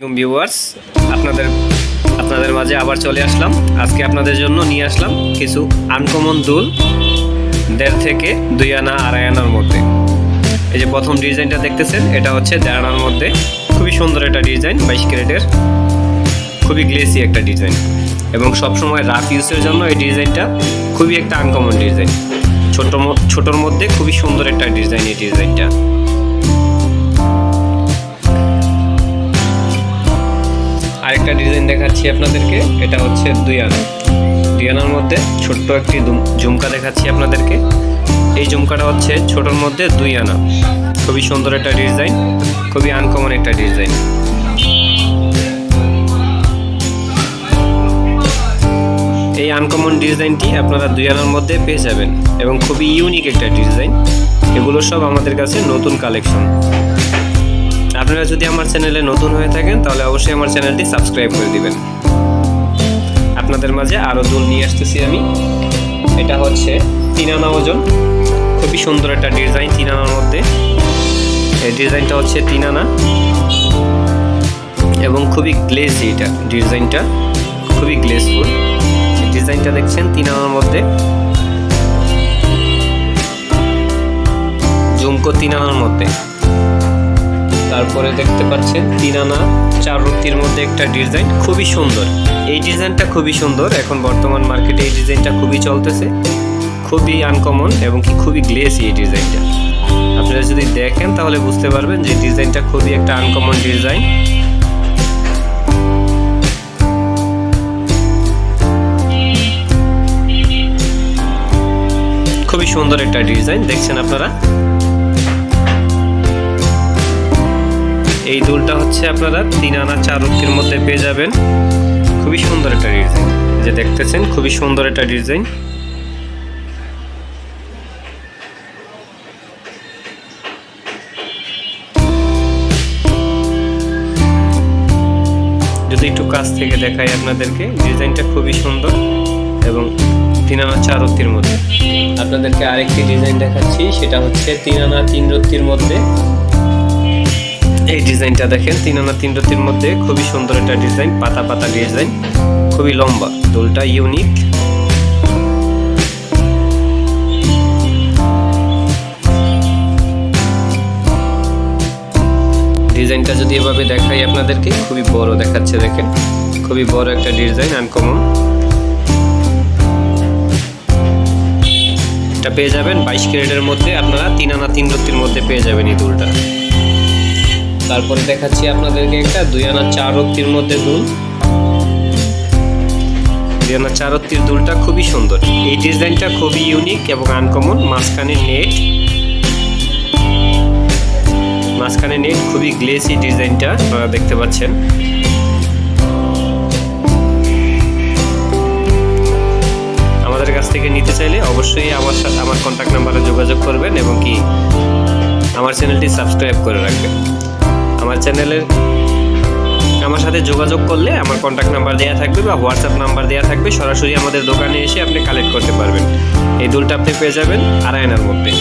Viewers. আপনাদের আপনাদের মাঝে আবার চলে আসলাম। আজকে আপনাদের জন্য নিয়ে আসলাম কিছু আনকমন দুল দেড় থেকে দুই আনা, আড়াই আনার মধ্যে। এই যে প্রথম ডিজাইনটা দেখতেছেন, এটা হচ্ছে দেড় আনার মধ্যে। খুবই সুন্দর একটা ডিজাইন, বাইশ ক্যারেটের। খুবই গ্লেসি একটা ডিজাইন। এবং সবসময় রাফ ইউজের জন্য এই ডিজাইনটা খুবই একটা আনকমন ডিজাইন। ছোট ছোটোর মধ্যে খুবই সুন্দর একটা ডিজাইন এই ডিজাইনটা। আরেকটা ডিজাইন দেখাচ্ছি আপনাদেরকে। এটা হচ্ছে দুই আনা দুই আনার মধ্যে ছোট্ট একটি ঝুমকা দেখাচ্ছি আপনাদেরকে। এই ঝুমকাটা হচ্ছে ছোটোর মধ্যে দুই আনা খুবই সুন্দর একটা ডিজাইন খুবই আনকমন একটা ডিজাইন এই আনকমন ডিজাইনটি আপনারা দুই আনার মধ্যে পেয়ে যাবেন এবং খুবই ইউনিক একটা ডিজাইন এগুলো সব আমাদের কাছে নতুন কালেকশন আপনারা যদি আমার চ্যানেলে নতুন হয়ে থাকেন, তাহলে অবশ্যই আমার চ্যানেলটি সাবস্ক্রাইব করে দিবেন। আপনাদের মাঝে আরও দুল নিয়ে আসতেছি আমি। এটা হচ্ছে তিন আনা ওজন। খুবই সুন্দর একটা ডিজাইন তিন আনার মধ্যে। এই ডিজাইনটা হচ্ছে তিন আনা এবং খুবই গ্লেজি এটা ডিজাইনটা। খুবই গ্লেসফুল ডিজাইনটা দেখছেন তিন মধ্যে। জুমকো তিন আনার মধ্যে। তারপরে দেখতে পাচ্ছেন তিন আনা চার রুক্তির মধ্যে একটা ডিজাইন। খুবই সুন্দর। এই ডিজাইনটা খুবই সুন্দর। এখন বর্তমান মার্কেটে এই ডিজাইনটা খুবই চলতেছে। খুবই আনকমন এবং কি খুবই গ্লেসি এই ডিজাইনটা। আপনারা যদি দেখেন তাহলে বুঝতে পারবেন যে ডিজাইনটা খুবই একটা আনকমন ডিজাইন। খুবই সুন্দর একটা ডিজাইন, দেখছেন আপনারা? এই দুলটা হচ্ছে আপনারা তিন আনা চার রুক্তির মধ্যে পেয়ে যাবেন। খুবই সুন্দর একটা ডিজাইন। যে দেখতেছেন, খুবই সুন্দর একটা ডিজাইন। যদি একটু কাছ থেকে দেখাই আপনাদেরকে, ডিজাইনটা খুবই সুন্দর এবং তিন আনা চার রত্তির মধ্যে। আপনাদেরকে আরেকটি ডিজাইন দেখাচ্ছি, সেটা হচ্ছে তিন আনা তিন রত্তির মধ্যে ডিজাইনটা দেখেন, তিন আনা তিন রতির মধ্যে খুবই সুন্দর একটা ডিজাইন, পাতা পাতা ডিজাইন, খুবই লম্বা। দোলটা ইউনিক ডিজাইনটা যদি এভাবে দেখাই আপনাদেরকে, খুবই বড় দেখাচ্ছে, দেখেন। খুবই বড় একটা ডিজাইন আনকমন এটা পেয়ে যাবেন বাইশ ক্যারেটের মধ্যে, আপনারা তিন আনা তিন রত্তির মধ্যে পেয়ে যাবেন এই দুলটা। তারপরে দেখাচ্ছি আপনাদেরকে একটা দুই আনা চার রক্তির মধ্যে দুল। দুই আনা চার রক্তির দুলটা খুবই সুন্দর। এই ডিজাইনটা খুবই ইউনিক এবং আনকমন মাঝখানে নেট। মাঝখানে নেট, খুবই গ্লেসি ডিজাইনটা আপনারা দেখতে পাচ্ছেন। আমাদের কাছ থেকে নিতে চাইলে অবশ্যই আমার সাথে আমার কন্ট্যাক্ট নাম্বারে যোগাযোগ করবেন এবং কি আমার চ্যানেলটি সাবস্ক্রাইব করে রাখবেন। আমার চ্যানেলের আমার সাথে যোগাযোগ করলে আমার কন্ট্যাক্ট নাম্বার দেওয়া থাকবে বা হোয়াটসঅ্যাপ নাম্বার দেওয়া থাকবে। সরাসরি আমাদের দোকানে এসে আপনি কালেক্ট করতে পারবেন। এই দুলটা আপনি পেয়ে যাবেন আড়াইনার মধ্যে।